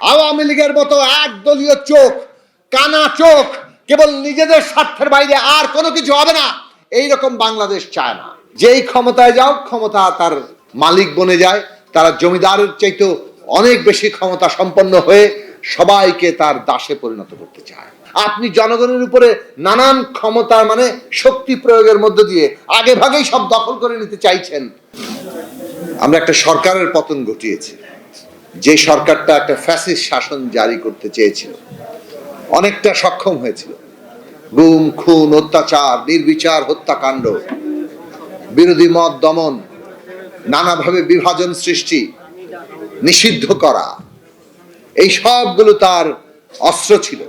আওয়ামী লীগের মতো একদলীয় চোখ, কানা চোখ, কেবল নিজেদের স্বার্থের বাইরে আর কোনো কিছু হবে না। এই রকম বাংলাদেশ চায় না। যেই ক্ষমতায় যাও, ক্ষমতা তার মালিক বনে যায়। তারা জমিদারের চাইতে অনেক বেশি ক্ষমতা সম্পন্ন হয়ে সবাইকে তার দাসে পরিণত করতে চায়। আপনি জনগণের উপরে নানান ক্ষমতা মানে শক্তি প্রয়োগের মধ্য দিয়ে আগে ভাগেই সব দখল করে নিতে চাইছেন। আমরা একটা সরকারের পতন ঘটিয়েছি। যে সরকারটা একটা ফ্যাসিস্ট শাসন জারি করতে চেয়েছিল, অনেকটা সক্ষম হয়েছিল। গুম, খুন, অত্যাচার, নির্বিচার, হত্যাকাণ্ড, বিরোধী মত দমন, নানাভাবে বিভাজন সৃষ্টি, নিষিদ্ধ করা, এই সবগুলো তার অস্ত্র ছিল।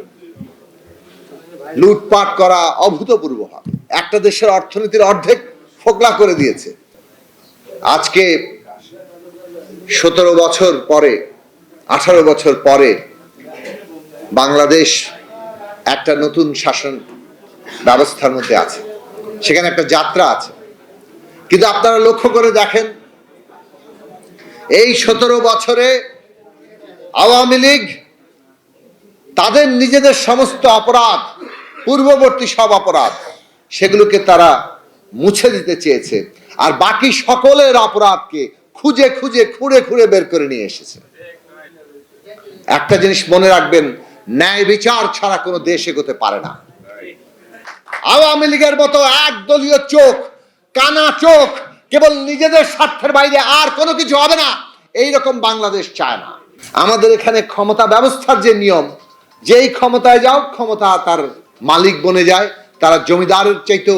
লুটপাট করা অভূতপূর্ব হবে একটা দেশের অর্থনীতির অর্ধেক ফোকলা করে দিয়েছে। আজকে সতেরো বছর পরে, আঠারো বছর পরে বাংলাদেশ একটা নতুন শাসন ব্যবস্থার মধ্যে আছে। সেখানে একটা যাত্রা আছে। কিন্তু আপনারা লক্ষ্য করে দেখেন, এই সতেরো বছরে আওয়ামী লীগ তাদের নিজেদের সমস্ত অপরাধ, পূর্ববর্তী সব অপরাধ, সেগুলোকে তারা মুছে দিতে চেয়েছে। আর বাকি সকলের অপরাধকে খুঁজে খুঁজে খুঁড়ে খুঁড়ে বের করে নিয়ে এসেছে। একটা জিনিস মনে রাখবেন, ন্যায় বিচার ছাড়া কোনো দেশ এগোতে পারে না। আওয়ামী লীগের মতো একদলীয় চোখ, কানা চোখ, কেবল নিজেদের স্বার্থের বাইরে আর কোনো কিছু হবে না এই রকম বাংলাদেশ চায় না। আমাদের এখানে ক্ষমতা ব্যবস্থার যে নিয়ম, যেই ক্ষমতায় যাও, ক্ষমতা তার মালিক বনে যায়, তারা জমিদারের চাইতে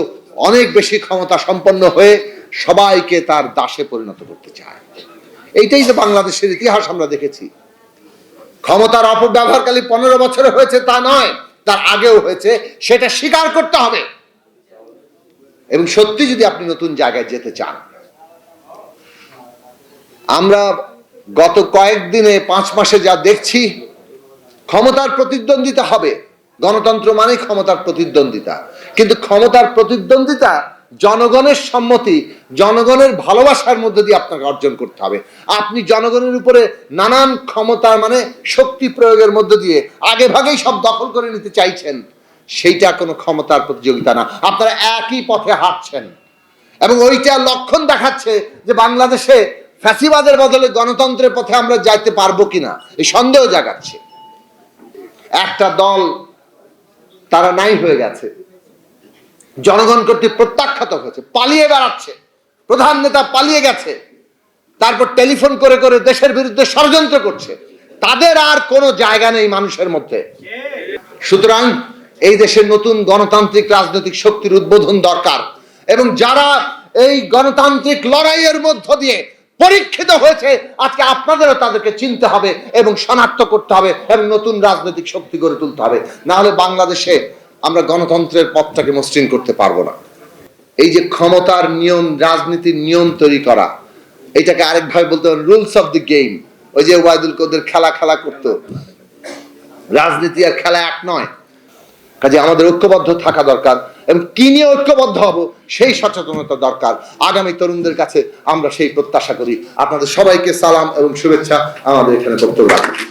অনেক বেশি ক্ষমতা সম্পন্ন হয়ে সবাইকে তার দাসে পরিণত করতে চায়। এইটাই তো বাংলাদেশের ইতিহাস আমরা দেখেছি। ক্ষমতার অপব্যবহারকালী পনেরো বছরে হয়েছে তা নয়, তার আগেও হয়েছে, সেটা স্বীকার করতে হবে। এবং সত্যি যদি আপনি নতুন জায়গায় যেতে চান, আমরা গত কয়েকদিনে, পাঁচ মাসে যা দেখছি, ক্ষমতার প্রতিদ্বন্দ্বিতা হবে। গণতন্ত্র মানে ক্ষমতার প্রতিদ্বন্দ্বিতা। কিন্তু ক্ষমতার প্রতিদ্বন্দ্বিতা জনগণের সম্মতি, জনগণের ভালোবাসার মধ্য দিয়ে আপনাকে অর্জন করতে হবে। আপনি জনগণের উপরে নানান ক্ষমতা মানে শক্তি প্রয়োগের মধ্য দিয়ে আগে ভাগেই সব দখল করে নিতে চাইছেন, সেইটা কোনো ক্ষমতার প্রতিযোগিতা না। আপনারা একই পথে হাঁটছেন। এবং ওইটা লক্ষণ দেখাচ্ছে যে বাংলাদেশে ফ্যাসিবাদের বদলে গণতন্ত্রের পথে আমরা যাইতে পারব কিনা, এই সন্দেহ জাগাচ্ছে। একটা দল তারা নাই হয়ে গেছে। জনগণ কর্তৃক প্রত্যাখ্যাত হয়েছে, পালিয়ে বেড়াচ্ছে, প্রধান নেতা পালিয়ে গেছে, তারপর টেলিফোন করে করে দেশের বিরুদ্ধে ষড়যন্ত্র করছে, তাদের আর কোনো জায়গা নেই মানুষের মধ্যে। সুতরাং এই দেশের নতুন গণতান্ত্রিক রাজনৈতিক শক্তির উদ্বোধন দরকার, এবং যারা এই গণতান্ত্রিক লড়াইয়ের মধ্য দিয়ে পরীক্ষিত হয়েছে, আজকে আপনাদেরও তাদেরকে চিনতে হবে এবং শনাক্ত করতে হবে এবং নতুন রাজনৈতিক শক্তি গড়ে তুলতে হবে। না হলে বাংলাদেশে আমরা গণতন্ত্রের পথটাকে মসৃণ করতে পারব না। এই যে ক্ষমতার নিয়ম, রাজনীতির নিয়ম তৈরি করা, এটাকে আরেকভাবে বলতে রুলস অফ দি গেম ওই যে ওয়াইদুল কদের খেলা খেলা করতো। রাজনীতি আর খেলা এক নয়। কাজে আমাদের ঐক্যবদ্ধ থাকা দরকার। এবং কি নিয়ে ঐক্যবদ্ধ হব, সেই সচেতনতা দরকার। আগামী তরুণদের কাছে আমরা সেই প্রত্যাশা করি। আপনাদের সবাইকে সালাম এবং শুভেচ্ছা। আমাদের এখানে বক্তব্য রাখি